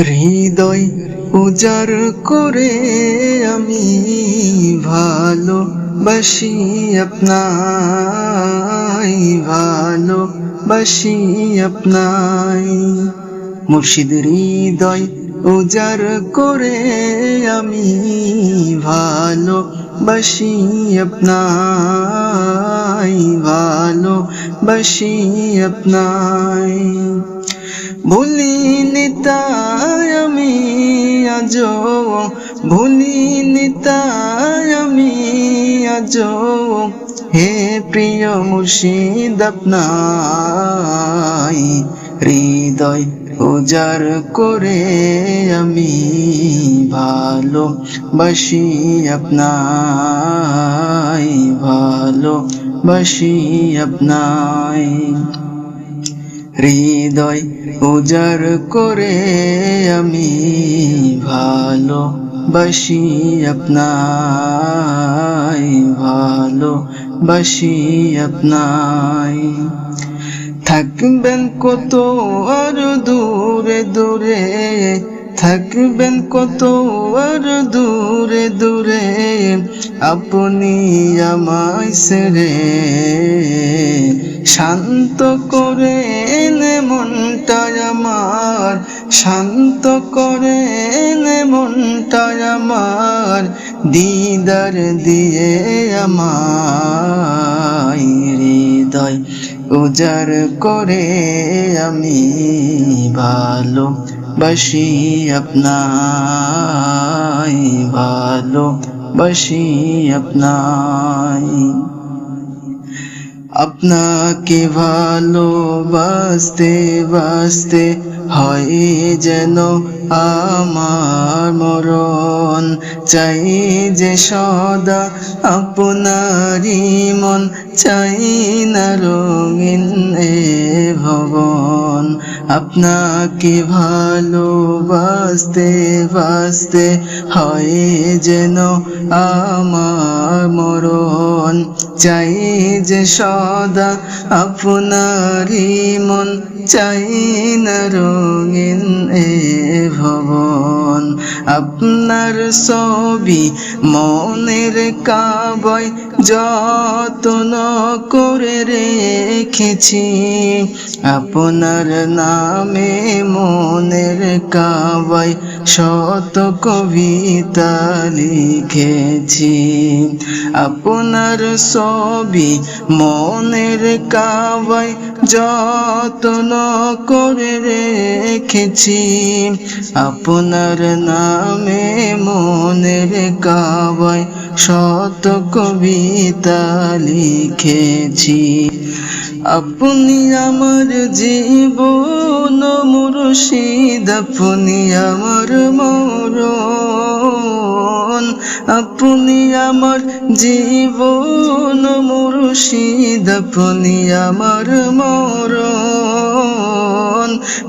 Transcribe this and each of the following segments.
হৃদয় উজার করে আমি ভালো বাসি আপনাই, ভালো বাসি আপনাই। মুর্শিদ হৃদয় উজার করে আমি ভালো বাসি আপনাই, ভালো বাসি আপনাই। ভুলিনি তাই আমি আজ ভুলিনি তাই আমি আজ হে প্রিয় মুর্শিদ আপনাই, হৃদয় উজার করে আমি ভালো বাসি আপনাই ভালো বাসি আপনাই। হৃদয় উজার করে আমি ভালো বসি আপনাই, ভালো বসি আপনাই। থাকবেন কত আর দূরে দূরে থাকবেন কত আর দূরে দূরে, আপনি আমায় সেরে শান্ত করে এনে মনটা আমার, শান্ত করে এনে মনটা আমার, দিদার দিয়ে আমায় হৃদয় উজার করে আমি ভালো বাসি আপনাই ভালো, বাসি আপনাই। আপনাকে ভালোবাসতে, বাসতে হয় যেন আমার মরণ। চাই যে সদা আপনারই মন, চাই না রঙিন এ ভবন। আপনাকে ভালোবাসতে, বাসতে হয় যেন আমার মরণ। চাই যে সদা আপনারই মন, চাই না রঙিন এ ভবন। আপনার ছবি মনের কাবয় যত্ন করে রেখেছি। আপনার নামে মনের কাবাই শত কবিতা লিখেছি। আপনার ছবি মনের কাবায় যত্ন করে রেখেছি। আপনার নামে মনের কাবাই শত কবিতা লিখেছি। আপনি আমার জীবন মুর্শিদ আপনি আমার মরণ। আপনি আমার জীবন মুর্শিদ আপনি আমার মরণ।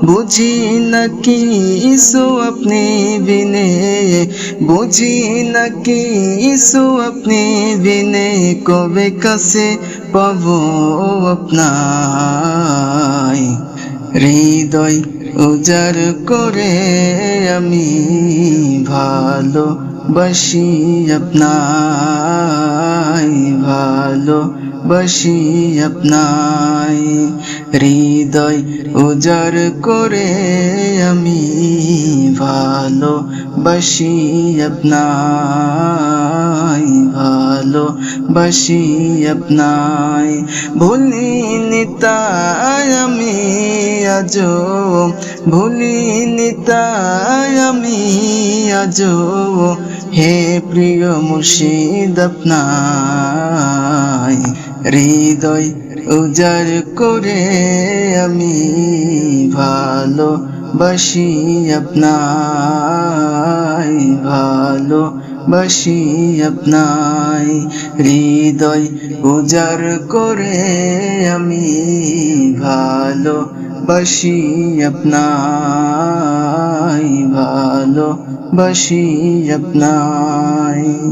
বুঝি না কিছু আপনি বিনে, বুঝি না কিছু আপনি বিনে, কবে কাছে পাবো আপনাই? হৃদয় উজার করে আমি ভালো বাসি আপনাই ভালো বাসি আপনাই। হৃদয় উজার করে আমি ভালো বাসি আপনাই ভালো বাসি আপনাই ভুলিনি তাই আমি আজ ভুলিনি তাই আমি আজ হে প্রিয় মুর্শিদ আপনাই হৃদয় উজার করে আমি ভালো বাসি আপনাই ভালো বাসি আপনাই হৃদয় উজার করে আমি ভালো বাসি আপনাই ভালো বাসি আপনাই।